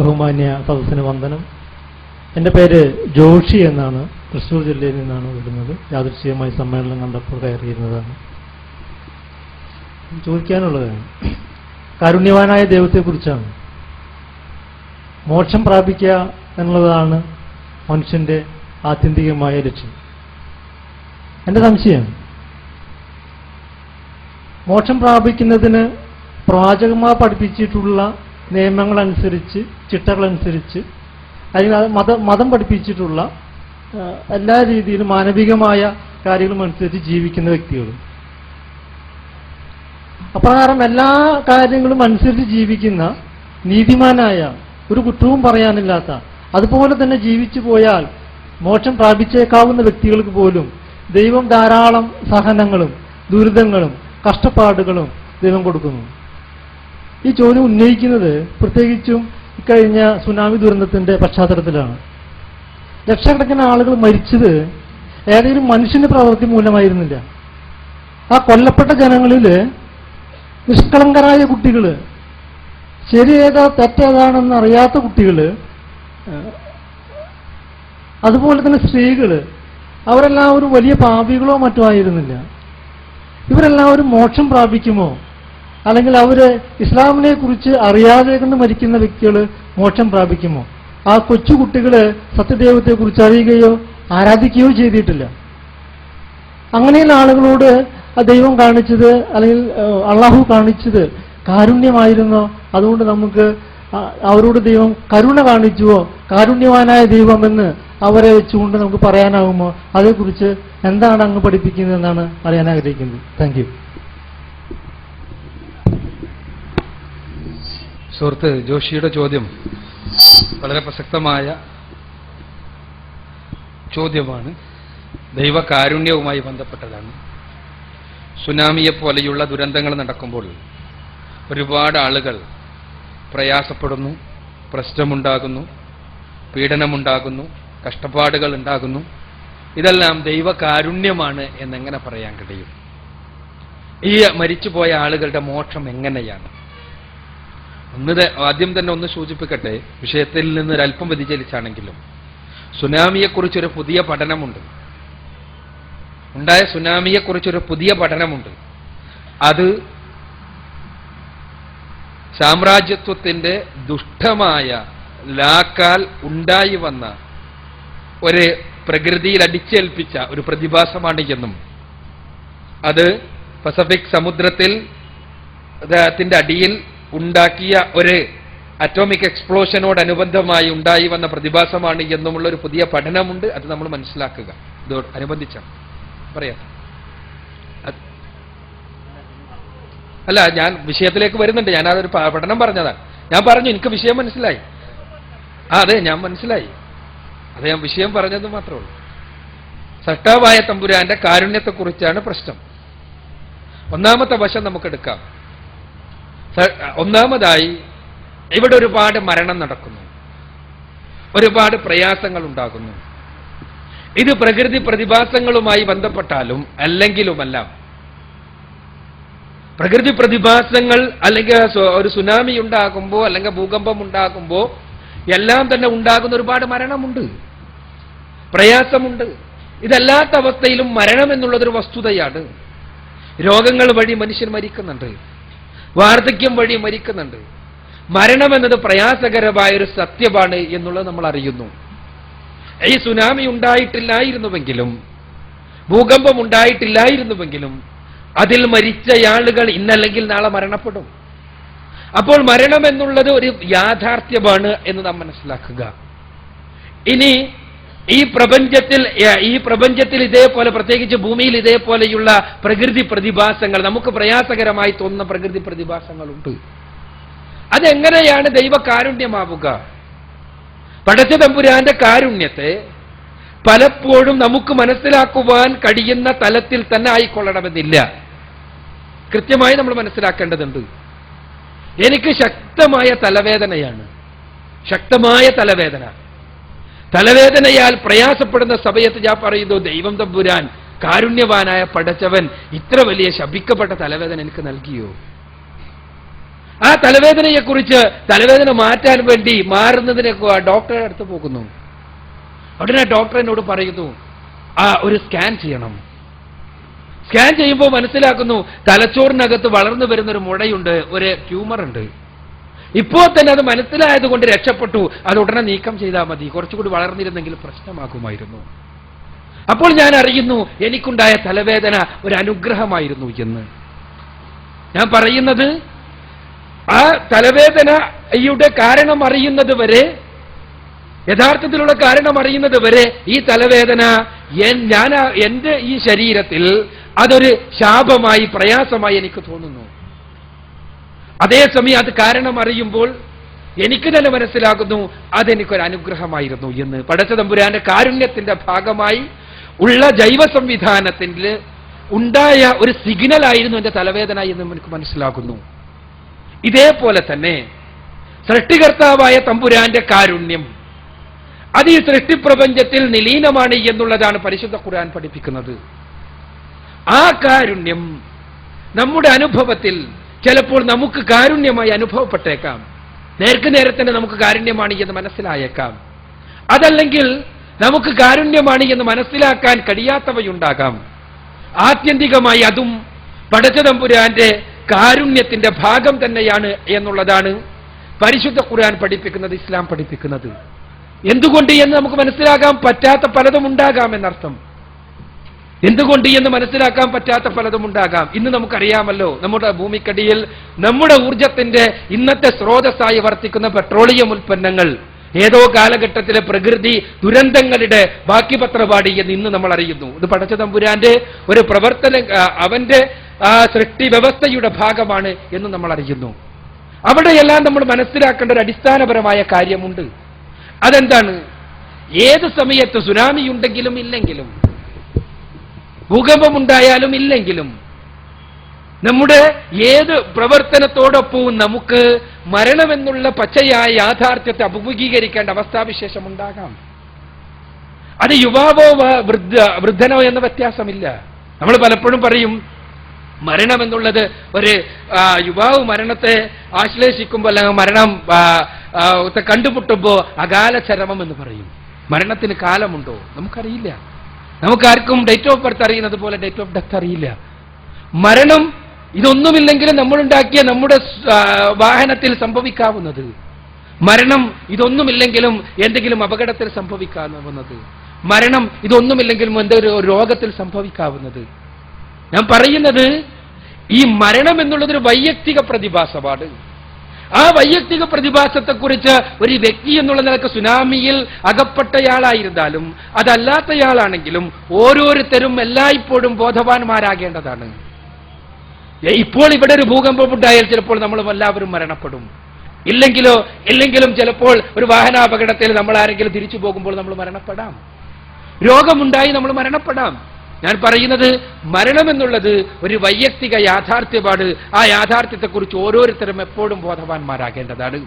ബഹുമാന്യ സദസ്സിന് വന്ദനം. എന്റെ പേര് ജോഷി എന്നാണ്. തൃശ്ശൂർ ജില്ലയിൽ നിന്നാണ് വരുന്നത് യാദൃശ്ചികമായി സമ്മേളനം കണ്ടപ്പോൾ കയറിയിരുന്നതാണ്. ചോദിക്കാനുള്ളതാണ്. കാരുണ്യവാനായ ദൈവത്തെക്കുറിച്ചാണ്. മോക്ഷം പ്രാപിക്കുക എന്നുള്ളതാണ് മനുഷ്യന്റെ ആത്യന്തികമായ ലക്ഷ്യം. എന്റെ സംശയം മോക്ഷം പ്രാപിക്കുന്നതിന് പ്രവാചകന്മാർ പഠിപ്പിച്ചിട്ടുള്ള നിയമങ്ങളനുസരിച്ച് ചിട്ടകളനുസരിച്ച് അല്ലെങ്കിൽ അത് മത മതം പഠിപ്പിച്ചിട്ടുള്ള എല്ലാ രീതിയിലും മാനവികമായ കാര്യങ്ങളും അനുസരിച്ച് ജീവിക്കുന്ന വ്യക്തികളും. അപ്രകാരം എല്ലാ കാര്യങ്ങളും അനുസരിച്ച് ജീവിക്കുന്ന നീതിമാനായ ഒരു കുറ്റവും പറയാനില്ലാത്ത അതുപോലെ തന്നെ ജീവിച്ചു പോയാൽ മോക്ഷം പ്രാപിച്ചേക്കാവുന്ന വ്യക്തികൾക്ക് പോലും ദൈവം ധാരാളം സഹനങ്ങളും ദുരിതങ്ങളും കഷ്ടപ്പാടുകളും ദൈവം കൊടുക്കുന്നു. ഈ ചോദ്യം ഉന്നയിക്കുന്നത് പ്രത്യേകിച്ചും ഇക്കഴിഞ്ഞ സുനാമി ദുരന്തത്തിന്റെ പശ്ചാത്തലത്തിലാണ്. ലക്ഷക്കണക്കിന് ആളുകൾ മരിച്ചത് ഏതെങ്കിലും മനുഷ്യന്റെ പ്രവൃത്തി മൂലമായിരുന്നില്ല. ആ കൊല്ലപ്പെട്ട ജനങ്ങളിൽ നിഷ്കളങ്കരായ കുട്ടികൾ ശരിയേതാ തെറ്റേതാണെന്ന് അറിയാത്ത കുട്ടികൾ അതുപോലെ തന്നെ സ്ത്രീകൾ അവരെല്ലാവരും വലിയ പാപികളോ മറ്റോ ആയിരുന്നില്ല. ഇവരെല്ലാവരും മോക്ഷം പ്രാപിക്കുമോ? അല്ലെങ്കിൽ അവർ ഇസ്ലാമിനെ കുറിച്ച് അറിയാതെ കൊണ്ട് മരിക്കുന്ന വ്യക്തികൾ മോക്ഷം പ്രാപിക്കുമോ? ആ കൊച്ചുകുട്ടികൾ സത്യദൈവത്തെ കുറിച്ച് അറിയുകയോ ആരാധിക്കുകയോ ചെയ്തിട്ടില്ല. അങ്ങനെയുള്ള ആളുകളോട് ദൈവം കാണിച്ചത് അല്ലെങ്കിൽ അള്ളാഹു കാണിച്ചത് കാരുണ്യമായിരുന്നോ? അതുകൊണ്ട് നമുക്ക് അവരോട് ദൈവം കരുണ കാണിച്ചുവോ? കാരുണ്യവാനായ ദൈവമെന്ന് അവരെ വെച്ചുകൊണ്ട് നമുക്ക് പറയാനാകുമോ അതേക്കുറിച്ച് എന്താണ് അങ്ങ് പഠിപ്പിക്കുന്നതെന്നാണ് അറിയാൻ ആഗ്രഹിക്കുന്നത്. താങ്ക് സുഹൃത്ത് ജോഷിയുടെ ചോദ്യം വളരെ പ്രസക്തമായ ചോദ്യമാണ്. ദൈവകാരുണ്യവുമായി ബന്ധപ്പെട്ടതാണ്. സുനാമിയെ പോലെയുള്ള ദുരന്തങ്ങൾ നടക്കുമ്പോൾ ഒരുപാട് ആളുകൾ പ്രയാസപ്പെടുന്നു പ്രശ്നമുണ്ടാകുന്നു പീഡനമുണ്ടാകുന്നു കഷ്ടപ്പാടുകൾ ഉണ്ടാകുന്നു. ഇതെല്ലാം ദൈവകാരുണ്യമാണ് എന്നെങ്ങനെ പറയാൻ കഴിയും? ഈ മരിച്ചുപോയ ആളുകളുടെ മോക്ഷം എങ്ങനെയാണ്? ഒന്ന് ആദ്യം തന്നെ ഒന്ന് സൂചിപ്പിക്കട്ടെ. വിഷയത്തിൽ നിന്ന് ഒരല്പം വ്യതിചലിച്ചാണെങ്കിലും സുനാമിയെക്കുറിച്ചൊരു പുതിയ പഠനമുണ്ട്. ഉണ്ടായ സുനാമിയെക്കുറിച്ചൊരു പുതിയ പഠനമുണ്ട്. അത് സാമ്രാജ്യത്വത്തിന്റെ ദുഷ്ടമായ ലാക്കാൽ ഉണ്ടായി വന്ന ഒരു പ്രകൃതിയിൽ അടിച്ചേൽപ്പിച്ച ഒരു പ്രതിഭാസമാണ് എന്നും. അത് പസഫിക് സമുദ്രത്തിൽ അദ്ദേഹത്തിന്റെ അടിയിൽ ഉണ്ടാക്കിയ ഒരു അറ്റോമിക് എക്സ്പ്ലോഷനോടനുബന്ധമായി ഉണ്ടായി വന്ന പ്രതിഭാസമാണ് എന്നുമുള്ള ഒരു പുതിയ പഠനമുണ്ട്. അത് നമ്മൾ മനസ്സിലാക്കുക. ഇതോട് അനുബന്ധിച്ചാണ്. പറയാം. അല്ല ഞാൻ വിഷയത്തിലേക്ക് വരുന്നുണ്ട്. ഞാൻ അതൊരു പഠനം പറഞ്ഞതാണ് ഞാൻ പറഞ്ഞു എനിക്ക് വിഷയം മനസ്സിലായി. ആ അതെ ഞാൻ മനസ്സിലായി. അത് ഞാൻ വിഷയം പറഞ്ഞത് മാത്രമേ ഉള്ളൂ. സട്ടാവായ തമ്പുരാന്റെ കാരുണ്യത്തെക്കുറിച്ചാണ് പ്രശ്നം. ഒന്നാമത്തെ വശം നമുക്കെടുക്കാം. ഒന്നാമതായി ഇവിടെ ഒരുപാട് മരണം നടക്കുന്നു. ഒരുപാട് പ്രയാസങ്ങൾ ഉണ്ടാകുന്നു. ഇത് പ്രകൃതി പ്രതിഭാസങ്ങളുമായി ബന്ധപ്പെട്ടാലും അല്ലെങ്കിലുമെല്ലാം. പ്രകൃതി പ്രതിഭാസങ്ങൾ അല്ലെങ്കിൽ ഒരു സുനാമി ഉണ്ടാകുമ്പോൾ അല്ലെങ്കിൽ ഭൂകമ്പം ഉണ്ടാകുമ്പോൾ എല്ലാം തന്നെ ഉണ്ടാകുന്ന ഒരുപാട് മരണമുണ്ട്. പ്രയാസമുണ്ട്. ഇതല്ലാത്ത അവസ്ഥയിലും മരണം എന്നുള്ളതൊരു വസ്തുതയാണ്. രോഗങ്ങൾ വഴി മനുഷ്യൻ മരിക്കുന്നുണ്ട്. വാർദ്ധക്യം വഴി മരിക്കുന്നുണ്ട്. മരണം എന്നത് പ്രയാസകരമായ ഒരു സത്യമാണ് എന്നുള്ളത് നമ്മൾ അറിയുന്നു. ഈ സുനാമി ഉണ്ടായിട്ടില്ലായിരുന്നുവെങ്കിലും ഭൂകമ്പം ഉണ്ടായിട്ടില്ലായിരുന്നുവെങ്കിലും അതിൽ മരിച്ച ആളുകൾ ഇന്നല്ലെങ്കിൽ നാളെ മരണപ്പെടും. അപ്പോൾ മരണം എന്നുള്ളത് ഒരു യാഥാർത്ഥ്യമാണ് എന്ന് നാം മനസ്സിലാക്കുക. ഇനി ഈ പ്രപഞ്ചത്തിൽ ഈ പ്രപഞ്ചത്തിൽ ഇതേപോലെ പ്രത്യേകിച്ച് ഭൂമിയിൽ ഇതേപോലെയുള്ള പ്രകൃതി പ്രതിഭാസങ്ങൾ നമുക്ക് പ്രയാസകരമായി തോന്നുന്ന പ്രകൃതി പ്രതിഭാസങ്ങളുണ്ട്. അതെങ്ങനെയാണ് ദൈവ കാരുണ്യമാവുക പടച്ച തമ്പുരാന്റെ കാരുണ്യത്തെ പലപ്പോഴും നമുക്ക് മനസ്സിലാക്കുവാൻ കഴിയുന്ന തലത്തിൽ തന്നെ ആയിക്കൊള്ളണമെന്നില്ല. കൃത്യമായി നമ്മൾ മനസ്സിലാക്കേണ്ടതുണ്ട്. എനിക്ക് ശക്തമായ തലവേദനയാണ്. ശക്തമായ തലവേദന. തലവേദനയാൽ പ്രയാസപ്പെടുന്ന സമയത്ത് ഞാൻ പറയുന്നു ദൈവം തമ്പുരാൻ കാരുണ്യവാനായ പടച്ചവൻ ഇത്ര വലിയ ശപിക്കപ്പെട്ട തലവേദന എനിക്ക് നൽകിയോ? ആ തലവേദനയെക്കുറിച്ച് തലവേദന മാറ്റാൻ വേണ്ടി മാറുന്നതിനെ ആ ഡോക്ടറെ അടുത്ത് പോകുന്നു. ഉടനെ ഡോക്ടർ എന്നോട് പറയുന്നു ആ ഒരു സ്കാൻ ചെയ്യണം. സ്കാൻ ചെയ്യുമ്പോൾ മനസ്സിലാക്കുന്നു തലച്ചോറിനകത്ത് വളർന്നു വരുന്ന ഒരു മുഴയുണ്ട് ഒരു ട്യൂമർ ഉണ്ട് ഇപ്പോൾ തന്നെ അത് മനസ്സിലായതുകൊണ്ട് രക്ഷപ്പെട്ടു. അത് ഉടനെ നീക്കം ചെയ്താൽ മതി. കുറച്ചുകൂടി വളർന്നിരുന്നെങ്കിൽ പ്രശ്നമാകുമായിരുന്നു. അപ്പോൾ ഞാൻ അറിയുന്നു എനിക്കുണ്ടായ തലവേദന ഒരു അനുഗ്രഹമായിരുന്നു എന്ന്. ഞാൻ പറയുന്നത് ആ തലവേദനയുടെ കാരണം അറിയുന്നത് വരെ യഥാർത്ഥത്തിലുള്ള കാരണം അറിയുന്നത് വരെ ഈ തലവേദന ഞാൻ എന്റെ ഈ ശരീരത്തിൽ അതൊരു ശാപമായി പ്രയാസമായി എനിക്ക് തോന്നുന്നു. അതേസമയം അത് കാരണം അറിയുമ്പോൾ എനിക്ക് തന്നെ മനസ്സിലാകുന്നു അതെനിക്കൊരു അനുഗ്രഹമായിരുന്നു എന്ന്. പടച്ച തമ്പുരാന്റെ കാരുണ്യത്തിന്റെ ഭാഗമായി ഉള്ള ജൈവ സംവിധാനത്തിൽ ഉണ്ടായ ഒരു സിഗ്നൽ ആയിരുന്നു എന്റെ തലവേദന എന്ന് എനിക്ക് മനസ്സിലാകുന്നു. ഇതേപോലെ തന്നെ സൃഷ്ടികർത്താവായ തമ്പുരാന്റെ കാരുണ്യം അത് ഈ സൃഷ്ടിപ്രപഞ്ചത്തിൽ നിലീനമാണ് എന്നുള്ളതാണ് പരിശുദ്ധ ഖുർആൻ പഠിപ്പിക്കുന്നത്. ആ കാരുണ്യം നമ്മുടെ അനുഭവത്തിൽ ചിലപ്പോൾ നമുക്ക് കാരുണ്യമായി അനുഭവപ്പെട്ടേക്കാം. നേർക്ക് നേരെ തന്നെ നമുക്ക് കാരുണ്യമാണ് എന്ന് മനസ്സിലായേക്കാം. അതല്ലെങ്കിൽ നമുക്ക് കാരുണ്യമാണ് എന്ന് മനസ്സിലാക്കാൻ കഴിയാത്തവയുണ്ടാകാം. ആത്യന്തികമായി അതും പടച്ചതമ്പുരാന്റെ കാരുണ്യത്തിന്റെ ഭാഗം തന്നെയാണ് എന്നുള്ളതാണ് പരിശുദ്ധ ഖുർആൻ പഠിപ്പിക്കുന്നത് ഇസ്ലാം പഠിപ്പിക്കുന്നത്. എന്തുകൊണ്ട് എന്ന് നമുക്ക് മനസ്സിലാകാൻ പറ്റാത്ത പലതും ഉണ്ടാകാം എന്നർത്ഥം എന്തുകൊണ്ട് എന്ന് മനസ്സിലാക്കാൻ പറ്റാത്ത പലതും ഉണ്ടാകാം. ഇന്ന് നമുക്കറിയാമല്ലോ നമ്മുടെ ഭൂമിക്കടിയിൽ നമ്മുടെ ഊർജത്തിന്റെ ഇന്നത്തെ സ്രോതസ്സായി വർത്തിക്കുന്ന പെട്രോളിയം ഉൽപ്പന്നങ്ങൾ ഏതോ കാലഘട്ടത്തിലെ പ്രകൃതി ദുരന്തങ്ങളുടെ ബാക്കി പത്രപാടി എന്ന് ഇന്ന് നമ്മൾ അറിയുന്നു ഇത് പടച്ച തമ്പുരാന്റെ ഒരു പ്രവർത്തന അവന്റെ സൃഷ്ടി വ്യവസ്ഥയുടെ ഭാഗമാണ് എന്ന് നമ്മൾ അറിയുന്നു അവിടെയെല്ലാം നമ്മൾ മനസ്സിലാക്കേണ്ട ഒരു അടിസ്ഥാനപരമായ കാര്യമുണ്ട്. അതെന്താണ്? ഏത് സമയത്ത് സുനാമി ഉണ്ടെങ്കിലും ഇല്ലെങ്കിലും ഭൂകമ്പമുണ്ടായാലും ഇല്ലെങ്കിലും നമ്മുടെ ഏത് പ്രവർത്തനത്തോടൊപ്പവും നമുക്ക് മരണമെന്നുള്ള പച്ചയായ യാഥാർത്ഥ്യത്തെ അഭിമുഖീകരിക്കേണ്ട അവസ്ഥാവിശേഷം ഉണ്ടാകാം. അത് യുവാവോ വൃദ്ധ വൃദ്ധനോ എന്ന വ്യത്യാസമില്ല. നമ്മൾ പലപ്പോഴും പറയും മരണം എന്നുള്ളത് ഒരു യുവാവ് മരണത്തെ ആശ്ലേഷിക്കുമ്പോൾ അല്ലെങ്കിൽ മരണം കണ്ടുമുട്ടുമ്പോൾ അകാല ചരമം എന്ന് പറയും. മരണത്തിന് കാലമുണ്ടോ? നമുക്കറിയില്ല. നമുക്കാർക്കും ഡേറ്റ് ഓഫ് ബർത്ത് അറിയുന്നത് പോലെ ഡേറ്റ് ഓഫ് ഡെത്ത് അറിയില്ല. മരണം ഇതൊന്നുമില്ലെങ്കിലും നമ്മളുണ്ടാക്കിയ നമ്മുടെ വാഹനത്തിൽ സംഭവിക്കാവുന്നത്. മരണം ഇതൊന്നുമില്ലെങ്കിലും എന്തെങ്കിലും അപകടത്തിൽ സംഭവിക്കാവുന്നത്. മരണം ഇതൊന്നുമില്ലെങ്കിലും എന്തെങ്കിലും രോഗത്തിൽ സംഭവിക്കാവുന്നത്. ഞാൻ പറയുന്നത് ഈ മരണം എന്നുള്ളതൊരു വൈയക്തിക പ്രതിഭാസമാണ്. ആ വൈയക്തിക പ്രതിഭാസത്തെക്കുറിച്ച് ഒരു വ്യക്തി എന്നുള്ള നിലയ്ക്ക് സുനാമിയിൽ അകപ്പെട്ടയാളായിരുന്നാലും അതല്ലാത്തയാളാണെങ്കിലും ഓരോരുത്തരും എല്ലായ്പ്പോഴും ബോധവാന്മാരാകേണ്ടതാണ്. ഇപ്പോൾ ഇവിടെ ഒരു ഭൂകമ്പം ഉണ്ടായാൽ ചിലപ്പോൾ നമ്മൾ എല്ലാവരും മരണപ്പെടും. ഇല്ലെങ്കിലോ ഇല്ലെങ്കിലും ചിലപ്പോൾ ഒരു വാഹനാപകടത്തിൽ നമ്മൾ ആരെങ്കിലും തിരിച്ചു പോകുമ്പോൾ നമ്മൾ മരണപ്പെടാം. രോഗമുണ്ടായി നമ്മൾ മരണപ്പെടാം. ഞാൻ പറയുന്നത് മരണം എന്നുള്ളത് ഒരു വൈയക്തിക യാഥാർത്ഥ്യമാണ് ആ യാഥാർത്ഥ്യത്തെക്കുറിച്ച് ഓരോരുത്തരും എപ്പോഴും ബോധവാന്മാരാകേണ്ടതാണ്.